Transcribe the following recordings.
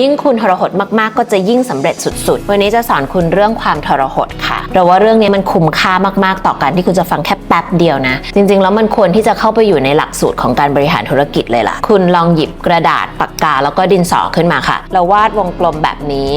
ยิ่งคุณทรหดมากๆ ก็จะยิ่งสำเร็จสุดๆ วันนี้จะสอนคุณเรื่องความทรหดค่ะ เราว่าเรื่องนี้มันคุ้มค่ามากๆ ต่อการที่คุณจะฟังแค่แป๊บเดียวนะ จริงๆ แล้วมันควรที่จะเข้าไปอยู่ในหลักสูตรของการบริหารธุรกิจเลยล่ะ คุณลองหยิบกระดาษปากกาแล้วก็ดินสอขึ้นมาค่ะ เราวาดวงกลมแบบนี้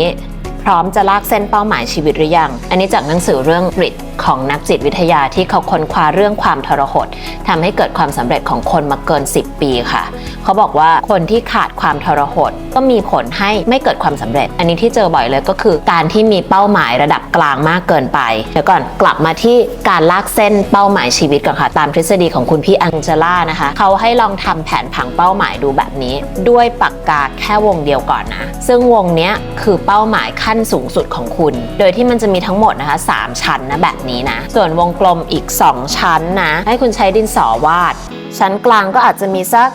พร้อมจะลากเส้นเป้าหมายชีวิตหรือยัง อันนี้จากหนังสือเรื่องกริด ของนักจิตวิทยาที่เขาค้นคว้าเรื่องความทรหดทำให้เกิดความสำเร็จของคนมาเกิน 10 ปีค่ะ เขาบอกว่าคนที่ขาดความทรหดก็มีผลให้ไม่เกิดความสำเร็จ อันนี้ที่เจอบ่อยเลยก็คือ การที่มีเป้าหมายระดับกลางมากเกินไปเดี๋ยวก่อนกลับมาที่การลากเส้นเป้าหมายชีวิตก่อนค่ะตามทฤษฎีของคุณพี่อังเจล่านะคะเขาให้ลองทำแผนผังเป้าหมายดูแบบนี้ ด้วยปากกาแค่วงเดียวก่อนนะ ซึ่งวงนี้คือเป้าหมายขั้นสูงสุดของคุณ โดยที่มันจะมีทั้งหมดนะคะ 3 ชั้นนะแบบนี้นะ ส่วนวงกลมอีก 2 ชั้นนะ ให้คุณใช้ดินสอวาด ชั้นกลางก็อาจจะมีสัก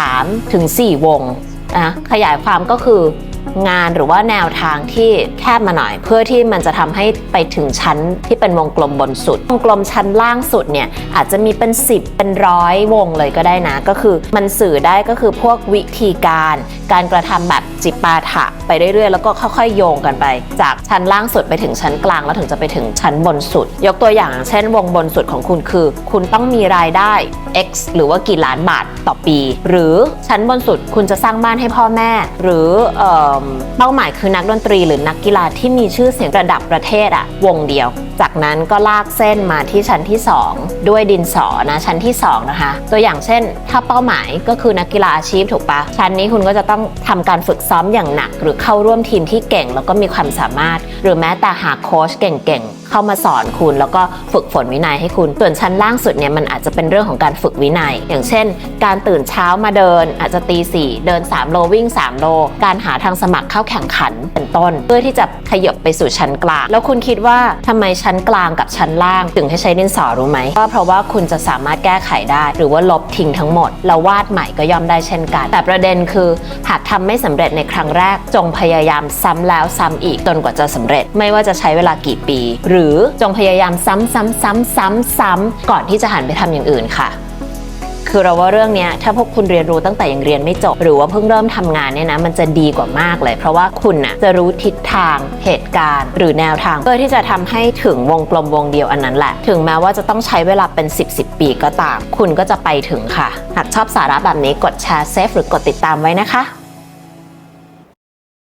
3ถึง4วงนะขยายความก็คืองานหรือว่าแนวทางที่แคบมาหน่อย เพื่อที่มันจะทำให้ไปถึงชั้นที่เป็นวงกลมบนสุด วงกลมชั้นล่างสุดเนี่ยอาจจะมีเป็น 10 เป็นร้อยวงเลยก็ได้นะ ก็คือมันสื่อได้ก็คือพวกวิธีการ การกระทำแบบจิปาถะไปเรื่อยๆ แล้วก็ค่อยๆ โยงกันไป จากชั้นล่างสุดไปถึงชั้นกลางแล้วถึงจะไปถึงชั้นบนสุด ยกตัวอย่างเช่นวงบนสุดของคุณคือ คุณต้องมีรายได้ X หรือว่ากี่ล้านบาทต่อปี หรือชั้นบนสุดคุณจะสร้างบ้านให้พ่อแม่ หรือเอเป้าหมายคือนักดนตรีหรือนักกีฬาที่มีชื่อเสียงระดับประเทศอะวงเดียว จากนั้นก็ลากเส้นมาที่ชั้นที่ 2 ด้วยดินสอนะชั้นที่ 2 นะคะ ตัวอย่างเช่น ถ้าเป้าหมายก็คือนักกีฬาอาชีพถูกปะชั้นนี้คุณก็จะต้องทำการฝึกซ้อมอย่างหนักหรือเข้าร่วมทีมที่เก่งแล้วก็มีความสามารถ หรือแม้แต่หาโค้ชเก่งๆ เข้ามาสอนคุณแล้วก็ฝึกฝนวินัยให้คุณ ส่วนชั้นล่างสุดเนี่ยมันอาจจะเป็นเรื่องของการฝึกวินัย อย่างเช่น การตื่นเช้ามาเดิน อาจจะตีสี่เดิน 3 โลวิ่ง 3 โล การหาทางสมัครเข้าแข่งขันเป็นต้น เพื่อที่จะขยบไปสู่ชั้นกลาง แล้วคุณคิดว่าทำไมชั้นกลางกับชั้นล่างถึงให้ใช้ดินสอรู้ไหมก็เพราะว่าคุณจะสามารถแก้ไขได้ หรือว่าลบทิ้งทั้งหมดแล้ววาดใหม่ก็ย่อมได้เช่นกัน แต่ประเด็นคือ หากทำไม่สำเร็จในครั้งแรกจงงพยายามซ้ำแล้วซ้ำอีกจนกว่าจะสำเร็จ ไม่ว่าจะใช้เวลากี่ปี หรือจงพยายามซ้ำซ้ำซ้ำซ้ำซ้ำก่อนที่จะหันไปทำอย่างอื่นค่ะคือเราว่าเรื่องนี้ถ้าพวกคุณเรียนรู้ตั้งแต่ยังเรียนไม่จบ หรือว่าเพิ่งเริ่มทำงานเนี่ยนะมันจะดีกว่ามากเลย เพราะว่าคุณน่ะจะรู้ทิศทางเหตุการณ์ หรือแนวทางเพื่อที่จะทำให้ถึงวงกลมวงเดียวอันนั้นแหละ ถึงแม้ว่าจะต้องใช้เวลาเป็น 10 10ปีก็ตาม คุณก็จะไปถึงค่ะ หากชอบสาระแบบนี้กดแชร์เซฟหรือกดติดตามไว้นะคะ